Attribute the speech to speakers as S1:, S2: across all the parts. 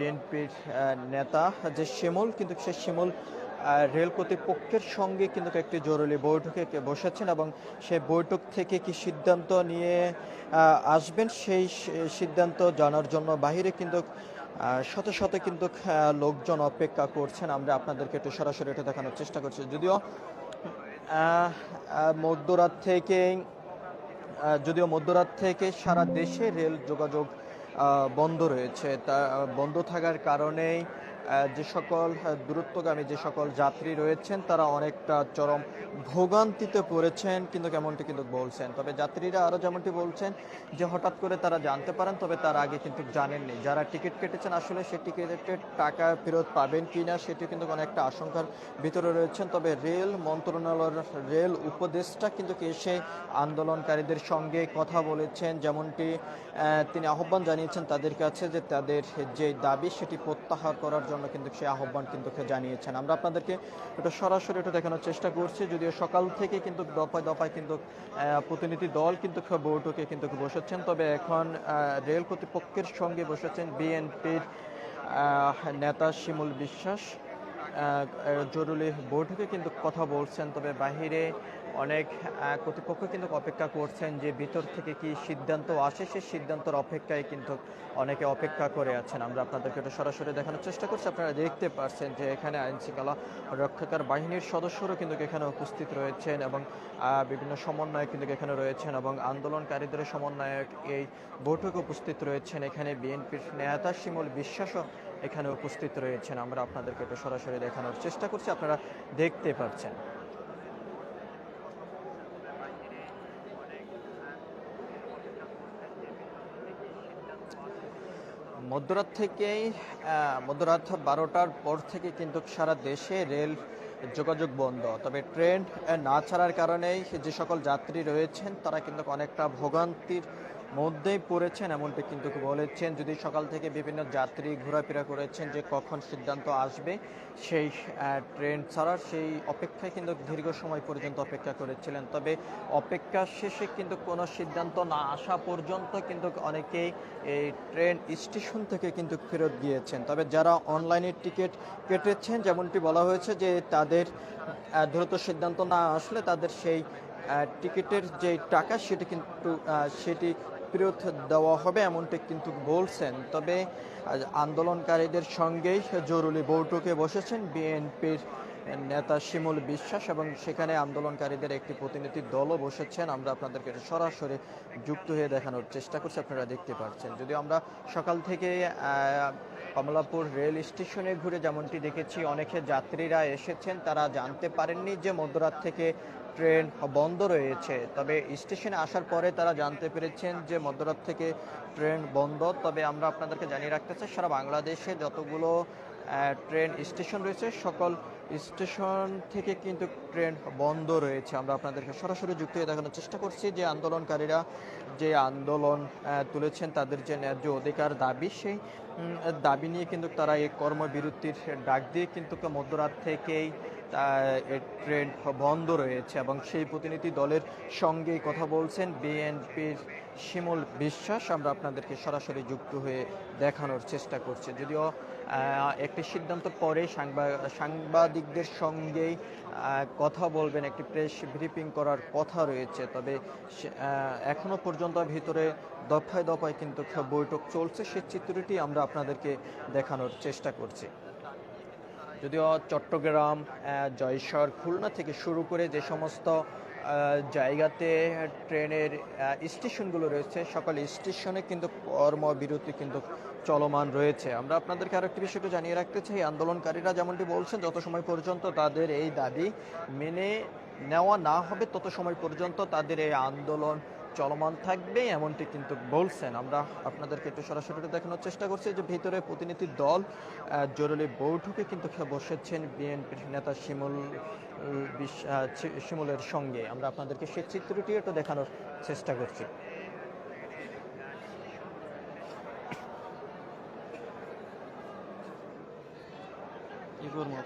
S1: বিএনপির নেতা যে শিমুল কিন্তু সে শিমুল রেল কর্তৃপক্ষের সঙ্গে কিন্তু একটি জরুরি বৈঠকে বসেছেন এবং সেই বৈঠক থেকে কি সিদ্ধান্ত নিয়ে আসবেন সেই সিদ্ধান্ত জানার জন্য বাহিরে কিন্তু শত শত কিন্তু লোকজন অপেক্ষা করছেন। আমরা আপনাদেরকে একটু সরাসরি এটা দেখানোর চেষ্টা করছি। যদিও মধ্যরাত আহ, যদিও মধ্যরাত থেকে সারা দেশে রেল যোগাযোগ বন্ধ রয়েছে। তা বন্ধ থাকার কারণেই যে সকল দূরত্বগামী যে সকল যাত্রী রয়েছেন, তারা অনেকটা চরম ভোগান্তিতে পড়েছেন, কিন্তু কেমনটি কিন্তু বলছেন। তবে যাত্রীরা আরও যেমনটি বলছেন, যে হঠাৎ করে তারা জানতে পারেন, তবে তার আগে কিন্তু জানেননি। যারা টিকিট কেটেছেন, আসলে সেই টিকিটের টাকা ফেরত পাবেন কি না সেটি কিন্তু অনেকটা আশঙ্কার ভিতরে রয়েছেন। তবে রেল মন্ত্রণালয়ের রেল উপদেষ্টা কিন্তু এসে আন্দোলনকারীদের সঙ্গে কথা বলেছেন, যেমনটি তিনি আহ্বান জানিয়েছেন তাদের কাছে যে তাদের যে দাবি, সেটি প্রত্যাহার করার জন্য কিন্তু সে আহ্বান কিন্তু জানিয়েছেন। আমরা আপনাদেরকে এটা সরাসরি এটা দেখানোর চেষ্টা করছি, যদিও সকাল থেকে কিন্তু দফায় দফায় কিন্তু প্রতিনিধি দল কিন্তু বৈঠকে কিন্তু বসেছেন। তবে এখন রেল কর্তৃপক্ষের সঙ্গে বসেছেন বিএনপির নেতা শিমুল বিশ্বাস। জরুরি বৈঠকে কিন্তু কথা বলছেন, তবে বাহিরে অনেক কর্তৃপক্ষ কিন্তু অপেক্ষা করছেন যে ভিতর থেকে কি সিদ্ধান্ত আসে, সেই সিদ্ধান্তের অপেক্ষায় কিন্তু অনেকে অপেক্ষা করে আছেন। আমরা আপনাদেরকে এটা সরাসরি দেখানোর চেষ্টা করছি। আপনারা দেখতে পারছেন যে এখানে আইন শৃঙ্খলা রক্ষাকার বাহিনীর সদস্যরা কিন্তু এখানে উপস্থিত রয়েছেন এবং বিভিন্ন সমন্বয়ক কিন্তু এখানে রয়েছেন এবং আন্দোলনকারীদের সমন্বয়ক এই বৈঠকে উপস্থিত রয়েছেন। এখানে বিএনপির নেতা শিমুল বিশ্বাসও এখানে উপস্থিত রয়েছেন। আমরা আপনাদেরকে এটা সরাসরি দেখানোর চেষ্টা করছি। আপনারা দেখতে পাচ্ছেন মধ্যরাত থেকেই মধ্যরাত বারোটার পর থেকে কিন্তু সারা দেশে রেল যোগাযোগ বন্ধ। তবে ট্রেন না ছাড়ার কারণেই যে সকল যাত্রী রয়েছেন, তারা কিন্তু অনেকটা ভোগান্তির মধ্যেই পড়েছেন, এমনটি কিন্তু বলেছেন। যদি সকাল থেকে বিভিন্ন যাত্রী ঘোরাফেরা করেছেন যে কখন সিদ্ধান্ত আসবে, সেই ট্রেন ছাড়ার সেই অপেক্ষায় কিন্তু দীর্ঘ সময় পর্যন্ত অপেক্ষা করেছিলেন। তবে অপেক্ষা শেষে কিন্তু কোনো সিদ্ধান্ত না আসা পর্যন্ত কিন্তু অনেকেই এই ট্রেন স্টেশন থেকে কিন্তু ফেরত গিয়েছেন। তবে যারা অনলাইনে টিকিট কেটেছেন, যেমনটি বলা হয়েছে যে তাদের দ্রুত সিদ্ধান্ত না আসলে তাদের সেই টিকিটের যে টাকা সেটি কিন্তু সেটি ফেরত দেওয়া হবে, এমনটি কিন্তু বলছেন। তবে আন্দোলনকারীদের সঙ্গেই জরুরি বৈঠকে বসেছেন বিএনপির নেতা শিমুল বিশ্বাস এবং সেখানে আন্দোলনকারীদের একটি প্রতিনিধি দলও বসেছেন। আমরা আপনাদেরকে সরাসরি যুক্ত হয়ে দেখানোর চেষ্টা করছি, আপনারা দেখতে পাচ্ছেন। যদিও আমরা সকাল থেকে কমলাপুর রেল স্টেশনে ঘুরে যেমনটি দেখেছি, অনেকে যাত্রীরা এসেছেন, তারা জানতে পারেননি যে মধ্যরাত থেকে ট্রেন বন্ধ রয়েছে। তবে স্টেশনে আসার পরে তারা জানতে পেরেছেন যে মধ্যরাত থেকে ট্রেন বন্ধ। তবে আমরা আপনাদেরকে জানিয়ে রাখতে চাই, সারা বাংলাদেশে যতগুলো ট্রেন স্টেশন রয়েছে, সকল স্টেশন থেকে কিন্তু ট্রেন বন্ধ রয়েছে। আমরা আপনাদেরকে সরাসরি যুক্ত হয়ে দেখানোর চেষ্টা করছি যে আন্দোলনকারীরা যে আন্দোলন তুলেছেন তাদের যে ন্যায্য অধিকার দাবি, সেই দাবি নিয়ে কিন্তু তারা এই কর্মবিরতির ডাক দিয়ে কিন্তু মধ্যরাত থেকেই ট্রেন বন্ধ রয়েছে এবং সেই প্রতিনিধি দলের সঙ্গে কথা বলছেন বিএনপির শিমুল বিশ্বাস। আমরা আপনাদেরকে সরাসরি যুক্ত হয়ে দেখানোর চেষ্টা করছি। যদিও একটি সিদ্ধান্ত পরে সাংবা- সাংবাদিকদের সঙ্গেই কথা বলবেন, একটি প্রেস ব্রিফিং করার কথা রয়েছে। তবে এখনও পর্যন্ত ভিতরে দফায় দফায় কিন্তু বৈঠক চলছে। সে চিত্রটি আমরা আপনাদেরকে দেখানোর চেষ্টা করছি। যদিও চট্টগ্রাম জয়সর খুলনা থেকে শুরু করে যে সমস্ত জায়গাতে ট্রেনের স্টেশনগুলো রয়েছে, সকল স্টেশনে কিন্তু কর্মবিরতি কিন্তু চলমান রয়েছে। আমরা আপনাদেরকে আরও একটি বিষয়কে জানিয়ে রাখতে চাই। আন্দোলনকারীরা যেমনটি বলছেন, যত সময় পর্যন্ত তাদের এই দাবি মেনে নেওয়া না হবে, তত সময় পর্যন্ত তাদের এই আন্দোলন চলমান থাকবে, এমনটি কিন্তু বলছেন। আমরা আপনাদেরকে একটু সরাসরি দেখানোর চেষ্টা করছি যে ভিতরে প্রতিনিধি দল জরুরি বৈঠকে কিন্তু বসেছেন বিএনপির নেতা শিমুল শিমুলের সঙ্গে। আমরা আপনাদেরকে সেই চিত্রটি একটু দেখানোর চেষ্টা করছি।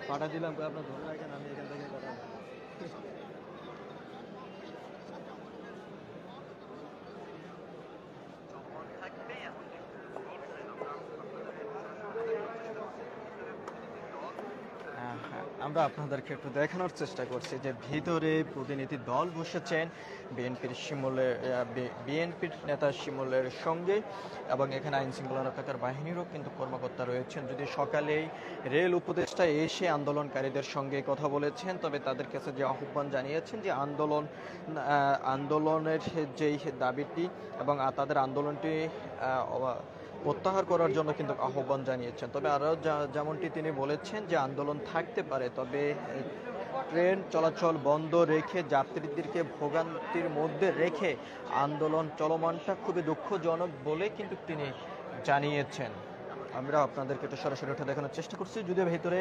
S2: পাঠা দিলাম আপনার ধরে রাখেন, আমি এখান থেকে
S1: আমরা আপনাদেরকে একটু দেখানোর চেষ্টা করছি যে ভিতরে প্রতিনিধি দল বসেছেন। বিএনপির শিমুলের বিএনপির নেতা শিমুলের সঙ্গে এবং এখানে আইন শৃঙ্খলা রক্ষাকার বাহিনীরও কিন্তু কর্মকর্তা রয়েছেন। যদি সকালেই রেল উপদেষ্টা এসে আন্দোলনকারীদের সঙ্গে কথা বলেছেন, তবে তাদের কাছে যে আহ্বান জানিয়েছেন যে আন্দোলন আন্দোলনের যেই দাবিটি এবং তাদের আন্দোলনটি প্রত্যাহার করার জন্য কিন্তু আহ্বান জানিয়েছেন। তবে আরও যেমনটি তিনি বলেছেন যে আন্দোলন থাকতে পারে, তবে ট্রেন চলাচল বন্ধ রেখে যাত্রীদেরকে ভোগান্তির মধ্যে রেখে আন্দোলন চলমানটা খুবই দুঃখজনক বলে কিন্তু তিনি জানিয়েছেন। আমরা আপনাদেরকে একটু সরাসরি উঠে দেখানোর চেষ্টা করছি। যদিও ভেতরে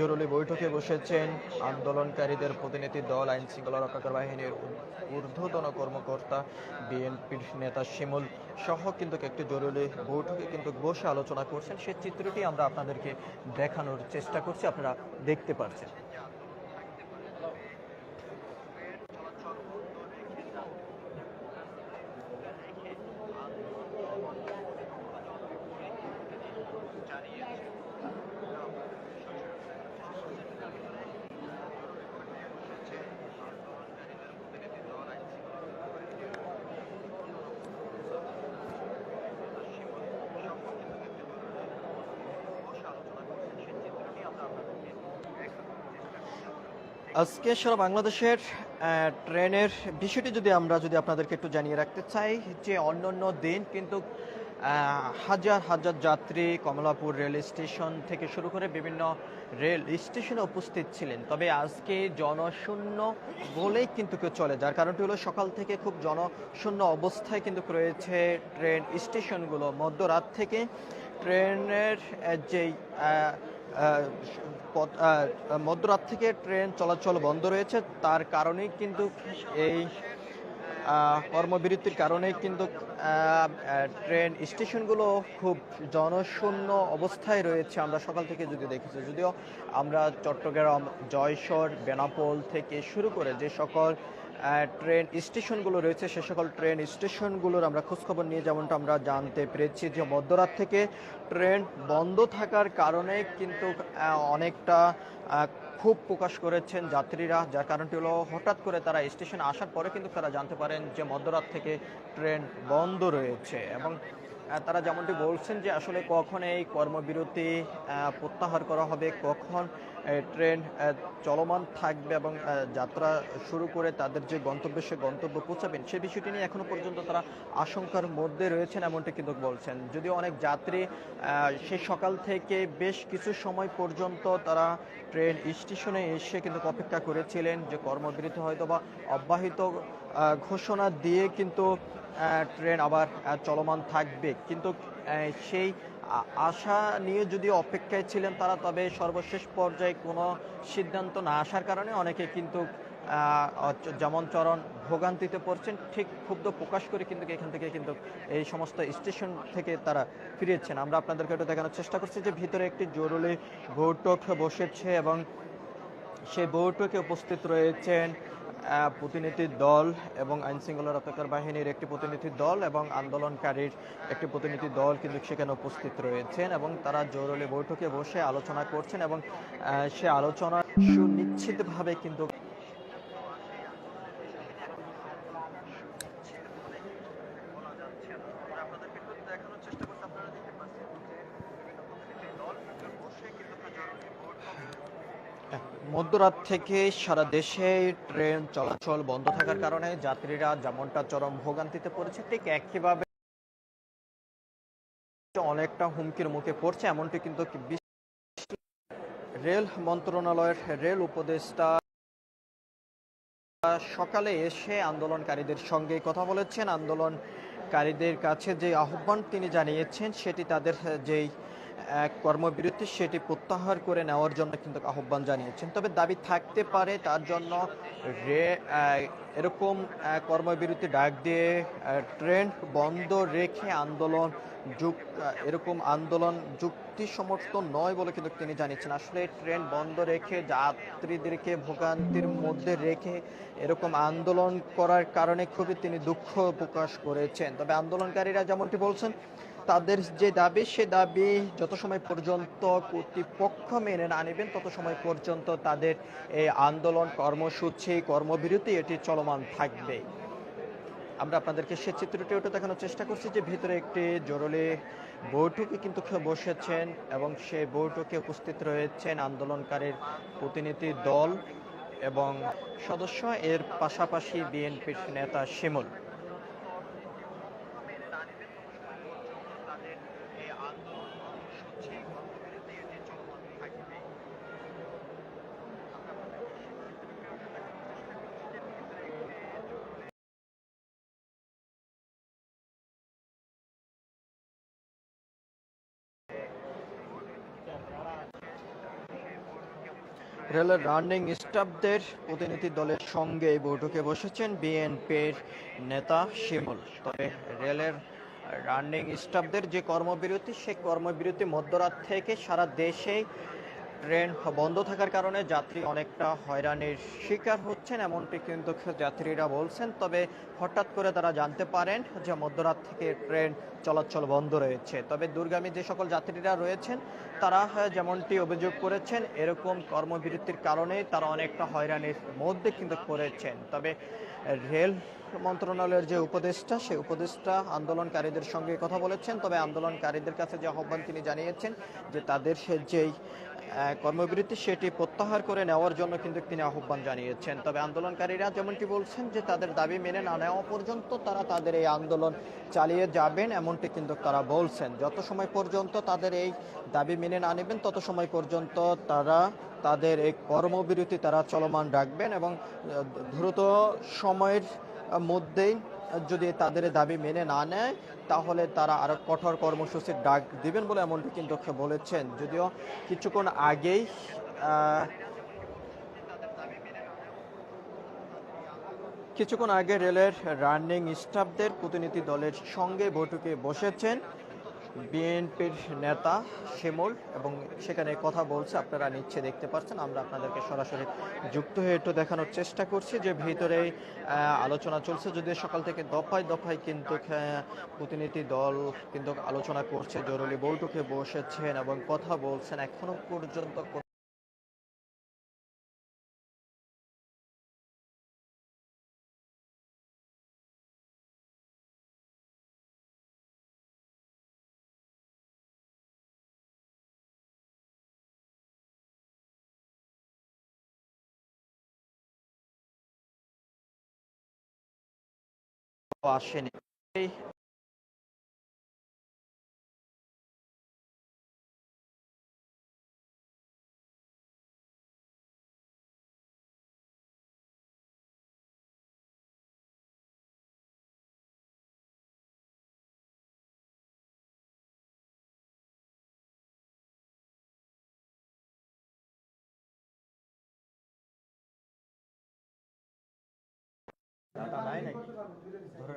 S1: জরুরি বৈঠকে বসেছেন আন্দোলনকারীদের প্রতিনিধি দল, আইন শৃঙ্খলা রক্ষাকার বাহিনীর ঊর্ধ্বতন কর্মকর্তা, বিএনপির নেতা শিমুল সহ কিন্তু একটি জরুরি বৈঠকে কিন্তু বসে আলোচনা করছেন। সেই চিত্রটি আমরা আপনাদেরকে দেখানোর চেষ্টা করছি, আপনারা দেখতে পাচ্ছেন আজকে সারা বাংলাদেশের ট্রেনের বিষয়টি যদি আমরা যদি আপনাদেরকে একটু জানিয়ে রাখতে চাই, যে অন্যান্য দিন কিন্তু হাজার হাজার যাত্রী কমলাপুর রেল স্টেশন থেকে শুরু করে বিভিন্ন রেল স্টেশনে উপস্থিত ছিলেন। তবে আজকে জনশূন্য বলেই কিন্তু কেউ চলে যার কারণটি হলো সকাল থেকে খুব জনশূন্য অবস্থায় কিন্তু রয়েছে ট্রেন স্টেশনগুলো। মধ্যরাত থেকে ট্রেনের যেই মধ্যরাত থেকে ট্রেন চলাচল বন্ধ রয়েছে। তার কারণেই কিন্তু এই কর্মবিরতির কারণে কিন্তু ট্রেন স্টেশনগুলো খুব জনশূন্য অবস্থায় রয়েছে। আমরা সকাল থেকে যদি দেখেছি, যদিও আমরা চট্টগ্রাম, জয়সর, বেনাপোল থেকে শুরু করে যে সকল ট্রেন স্টেশনগুলো রয়েছে, সে সকল ট্রেন স্টেশনগুলোর আমরা খোঁজখবর নিয়ে যেমনটা আমরা জানতে পেরেছি যে মধ্যরাত থেকে ট্রেন বন্ধ থাকার কারণে কিন্তু অনেকটা ক্ষোভ প্রকাশ করেছেন যাত্রীরা, যার কারণটি হলো হঠাৎ করে তারা স্টেশনে আসার পরে কিন্তু তারা জানতে পারেন যে মধ্যরাত থেকে ট্রেন বন্ধ রয়েছে। এবং তারা যেমনটি বলছেন যে আসলে কখন এই কর্মবিরতি প্রত্যাহার করা হবে, কখন ট্রেন চলমান থাকবে এবং যাত্রা শুরু করে তাদের যে গন্তব্যে সে গন্তব্য পৌঁছাবেন, সে বিষয়টি নিয়ে এখনও পর্যন্ত তারা আশঙ্কার মধ্যে রয়েছেন এমনটি কিন্তু বলছেন। যদিও অনেক যাত্রী সে সকাল থেকে বেশ কিছু সময় পর্যন্ত তারা ট্রেন স্টেশনে এসে কিন্তু অপেক্ষা করেছিলেন যে কর্মবিরতি হয়তো বা অব্যাহত ঘোষণা দিয়ে কিন্তু ট্রেন আবার চলমান থাকবে। কিন্তু সেই আশা নিয়ে যদি অপেক্ষায় ছিলেন তারা, তবে সর্বশেষ পর্যায়ে কোনো সিদ্ধান্ত না আসার কারণে অনেকে কিন্তু যেমন চরণ ভোগান্তিতে পড়ছেন, ঠিক ক্ষুব্ধ প্রকাশ করে কিন্তু এখান থেকে কিন্তু এই সমস্ত স্টেশন থেকে তারা ফিরেছেন। আমরা আপনাদেরকে একটু দেখানোর চেষ্টা করছি যে ভিতরে একটি জরুরি বৈঠক বসেছে এবং সেই বৈঠকে উপস্থিত রয়েছেন প্রতিনিধি দল এবং আইন শৃঙ্খলা রক্ষাকার বাহিনীর একটি প্রতিনিধি দল এবং আন্দোলনকারীর একটি প্রতিনিধি দল কিন্তু সেখানে উপস্থিত রয়েছেন এবং তারা জরুরি বৈঠকে বসে আলোচনা করছেন এবং সে আলোচনা সুনিশ্চিতভাবে কিন্তু মধ্যরাত থেকে সারা দেশে ট্রেন চলাচল বন্ধ থাকার কারণে যাত্রীরা যেমনটা চরম ভোগান্তিতে পড়েছে, ঠিক একইভাবে অনেকটা হুমকির মুখে পড়ছে। এমনটি কিন্তু রেল মন্ত্রণালয়ের রেল উপদেষ্টা সকালে এসে আন্দোলনকারীদের সঙ্গে কথা বলেছেন। আন্দোলনকারীদের কাছে যে আহ্বান তিনি জানিয়েছেন, সেটি তাদের যেই কর্মবিরতি সেটি প্রত্যাহার করে নেওয়ার জন্য কিন্তু আহ্বান জানিয়েছেন। তবে দাবি থাকতে পারে তার জন্য রে এরকম কর্মবিরতি ডাক দিয়ে ট্রেন বন্ধ রেখে আন্দোলন আহ, এরকম আন্দোলন যুক্তিসম্মত নয় বলে কিন্তু তিনি জানিয়েছেন। আসলে ট্রেন বন্ধ রেখে যাত্রীদেরকে ভোগান্তির মধ্যে রেখে এরকম আন্দোলন করার কারণে খুবই তিনি দুঃখ প্রকাশ করেছেন। তবে আন্দোলনকারীরা যেমনটি বলছেন তাদের যে দাবি, সে দাবি যত সময় পর্যন্ত কর্তৃপক্ষ মেনে না নেবেন, তত সময় পর্যন্ত তাদের এই আন্দোলন কর্মসূচি, কর্মবিরতি এটি চলমান থাকবে। আমরা আপনাদেরকে সে চিত্রটি ওটা দেখানোর চেষ্টা করছি যে ভিতরে একটি জরুরি বৈঠকে কিন্তু বসেছেন এবং সেই বৈঠকে উপস্থিত রয়েছেন আন্দোলনকারীর প্রতিনিধি দল এবং সদস্য। এর পাশাপাশি বিএনপির নেতা শিমুল। রেলের রানিং স্টাফদের প্রতিনিধি দলের সঙ্গে এই বৈঠকে বসেছেন বিএনপির নেতা শিমুল। তবে রেলের রানিং স্টাফদের যে কর্মবিরতি, সেই কর্মবিরতি মধ্যরাত থেকে সারা দেশেই ট্রেন বন্ধ থাকার কারণে যাত্রী অনেকটা হয়রানির শিকার হচ্ছেন, এমনটি কিন্তু যাত্রীরা বলছেন। তবে হঠাৎ করে তারা জানতে পারেন যে মধ্যরাত থেকে ট্রেন চলাচল বন্ধ রয়েছে। তবে দুর্গামী যে সকল যাত্রীরা রয়েছেন, তারা যেমনটি অভিযোগ করেছেন, এরকম কর্মবিরতির কারণেই তারা অনেকটা হয়রানির মধ্যে কিন্তু করেছেন তবে রেল মন্ত্রণালয়ের যে উপদেষ্টা সেই উপদেষ্টা আন্দোলনকারীদের সঙ্গে কথা বলেছেন। তবে আন্দোলনকারীদের কাছে যে আহ্বান তিনি জানিয়েছেন, যে তাদের সে যেই কর্মবিরতি সেটি প্রত্যাহার করে নেওয়ার জন্য কিন্তু তিনি আহ্বান জানিয়েছেন। তবে আন্দোলনকারীরা যেমনটি বলছেন যে তাদের দাবি মেনে না নেওয়া পর্যন্ত তারা তাদের এই আন্দোলন চালিয়ে যাবেন এমনটি কিন্তু তারা বলছেন। যত সময় পর্যন্ত তাদের এই দাবি মেনে না নেবেন, তত সময় পর্যন্ত তারা তাদের এই কর্মবিরতি তারা চলমান রাখবেন এবং দ্রুত সময়ের মধ্যেই যদি তাদের দাবি মেনে না নেয়, তাহলে তারা আরও কঠোর কর্মসূচির ডাক দিবেন বলে এমনটি কিন্তু বলেছেন। যদিও কিছুক্ষণ আগেই কিছুক্ষণ আগে রেলের রানিং স্টাফদের প্রতিনিধি দলের সঙ্গে বৈঠকে বসেছেন। বিএনপির নেতা শিমুল এবং সেখানে কথা বলছে, আপনারা নিচ্ছে দেখতে পাচ্ছেন, আমরা আপনাদেরকে সরাসরি যুক্ত হয়ে একটু দেখানোর চেষ্টা করছি যে ভিতরে আলোচনা চলছে, যদিও সকাল থেকে দফায় দফায় কিন্তু প্রতিনিধি দল কিন্তু আলোচনা করছে, জরুরি বৈঠকে বসেছেন এবং কথা বলছেন, এখনও পর্যন্ত আসেনি এই ডাটা নাই নাকি ধরে